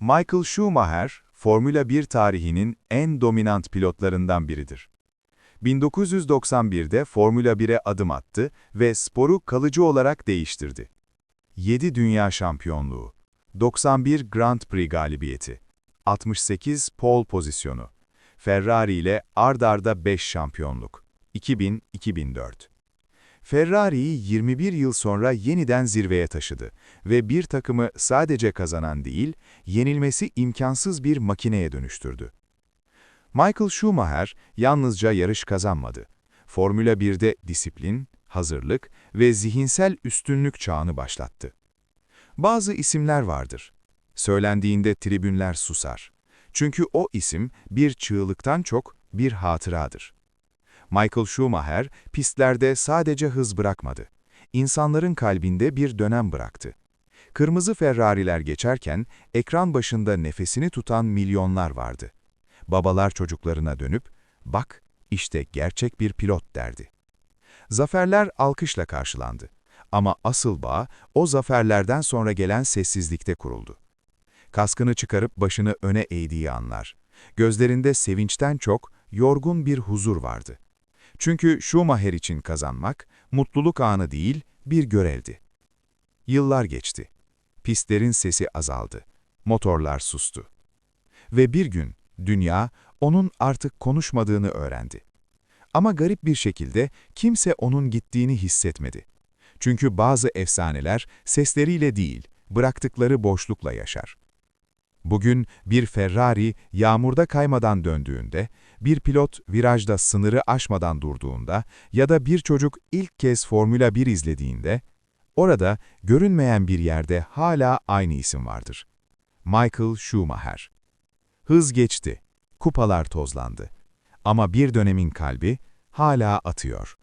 Michael Schumacher, Formula 1 tarihinin en dominant pilotlarından biridir. 1991'de Formula 1'e adım attı ve sporu kalıcı olarak değiştirdi. 7 dünya şampiyonluğu, 91 Grand Prix galibiyeti, 68 pole pozisyonu, Ferrari ile ard arda 5 şampiyonluk, 2000-2004. Ferrari'yi 21 yıl sonra yeniden zirveye taşıdı ve bir takımı sadece kazanan değil, yenilmesi imkansız bir makineye dönüştürdü. Michael Schumacher yalnızca yarış kazanmadı. Formula 1'de disiplin, hazırlık ve zihinsel üstünlük çağını başlattı. Bazı isimler vardır. Söylendiğinde tribünler susar. Çünkü o isim bir çığlıktan çok bir hatıradır. Michael Schumacher pistlerde sadece hız bırakmadı. İnsanların kalbinde bir dönem bıraktı. Kırmızı Ferrari'ler geçerken ekran başında nefesini tutan milyonlar vardı. Babalar çocuklarına dönüp, bak işte gerçek bir pilot derdi. Zaferler alkışla karşılandı. Ama asıl bağ o zaferlerden sonra gelen sessizlikte kuruldu. Kaskını çıkarıp başını öne eğdiği anlar. Gözlerinde sevinçten çok yorgun bir huzur vardı. Çünkü Schumacher için kazanmak, mutluluk anı değil, bir görevdi. Yıllar geçti. Pistlerin sesi azaldı. Motorlar sustu. Ve bir gün, dünya, onun artık konuşmadığını öğrendi. Ama garip bir şekilde kimse onun gittiğini hissetmedi. Çünkü bazı efsaneler sesleriyle değil, bıraktıkları boşlukla yaşar. Bugün bir Ferrari yağmurda kaymadan döndüğünde, bir pilot virajda sınırı aşmadan durduğunda ya da bir çocuk ilk kez Formula 1 izlediğinde, orada görünmeyen bir yerde hala aynı isim vardır. Michael Schumacher. Hız geçti, kupalar tozlandı. Ama bir dönemin kalbi hala atıyor.